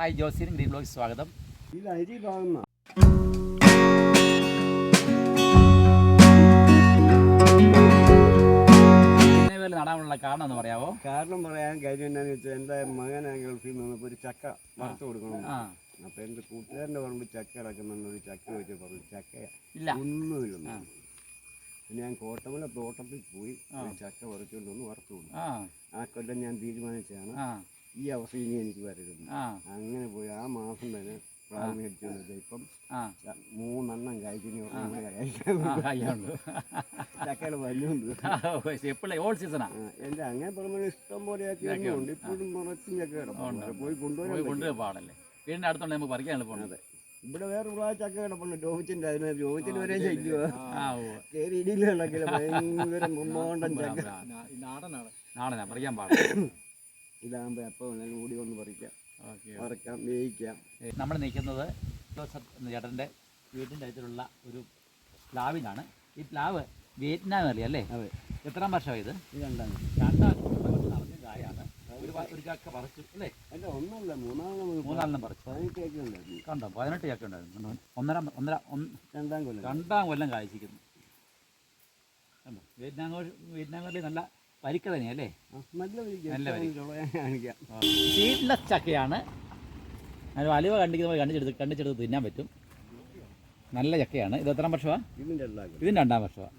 Hi ജോസിനും green blog സ്വാഗതം ഇത് അരി നടാനുള്ള കാരണം എന്ന് പറയാമോ കാരണം പറയാൻ കാര്യം എന്താണെന്ന് വെച്ചാൽ എന്റെ മകൻ ഗൾഫിൽ നിന്നപ്പോൾ ഒരു ചക്ക വറുത്ത് കൊടുക്കണം. അപ്പൊ എന്റെ എന്റെ കൂട്ടുകാരന്റെ പറമ്പിൽ ചക്ക ഇറക്കുന്നുണ്ട് ഒരു ചക്ക വെച്ച് പറഞ്ഞു ചക്ക ഒന്നുമില്ല. ഞാൻ കോട്ടമല തോട്ടത്തിൽ പോയി ചക്ക പറിച്ചുകൊണ്ട് ഒന്ന് വറുത്തു കൊടുക്കും ആ കൊല്ലം ഞാൻ തീരുമാനിച്ചതാണ്. ആ. ഈ അവസ്ഥ ഇനി എനിക്ക് വരരുത്. അങ്ങനെ പോയി ആ മാസം തന്നെ മേടിച്ചു വന്നത് ഇപ്പം മൂന്നെണ്ണം ചക്കയുടെ വല്ലുണ്ട് എപ്പോഴേ ഓൾ സീസണാ? എന്റെ അങ്ങനെ പറയുമ്പോൾ ഇഷ്ടം പോലെ ആക്കിയുണ്ട് ഇപ്പോഴും കുറച്ചും ചക്ക കിടപ്പുണ്ട്. പോയി പോയി കൊണ്ടുവരാൻ കൊണ്ടുപോയി പാടല്ലേ. വീടിന്റെ അടുത്തുണ്ട് നമുക്ക് പറിക്കാൻ ഇവിടെ വേറെ പ്രാവശ്യം ചക്ക കിടപ്പുണ്ട്. രോഹിച്ചിന്റെ അതിന് രോഹിച്ചിന് വരെ ശല്യമാ കയറി ഭയങ്കര മുമ്പോണ്ടൻ ചക്ക. നാടനാ പറിക്കാൻ പാടില്ല. ഇതാകുമ്പോൾ എപ്പോൾ വേണമെങ്കിലും കൂടി ഒന്ന് പറിക്കാം. പറിക്കാം വറക്കാം വേവിക്കാം നമ്മൾ നിൽക്കുന്നത് ജോസഫ് ചേട്ടന്റെ വീടിന്റെ അടുത്തുള്ള ഒരു പ്ലാവിലാണ് ഈ പ്ലാവ് വിയറ്റ്നാം അറിയാം അല്ലേ? അതെ. എത്രാം വർഷമാണ് ഇത് രണ്ടാം രണ്ടാം നടന്ന കായാണ്. ഒരു ഒരു ചക്ക പറിച്ചു അല്ലേ? അല്ല ഒന്നല്ല മൂന്നാമത് മൂന്നാലെണ്ണം പറിച്ചു. പതിനെട്ട് ചക്ക ഉണ്ടായിരുന്നു. കണ്ടോ? പതിനെട്ട് ചാക്ക ഉണ്ടായിരുന്നു. ഒന്നര ഒന്നര രണ്ടാം കൊല്ലം. രണ്ടാം കൊല്ലം കായ്ച്ചിരിക്കുന്നു. കണ്ടോ? വിയറ്റ്നാം വിയറ്റ്നാം നല്ല പരിക്ക തന്നെയല്ലേ നല്ല സീഡ്ലെസ് ചക്കയാണ്. അതിന് അലുവ കണ്ടിക്കുന്ന പോലെ കണ്ടിച്ചെടുത്ത് കണ്ടിച്ചെടുത്ത് തിന്നാൻ പറ്റും. നല്ല ചക്കയാണ്. ഇത് എത്രാം വർഷമാണ് ഇതിന്റെ രണ്ടാം വർഷമാണ്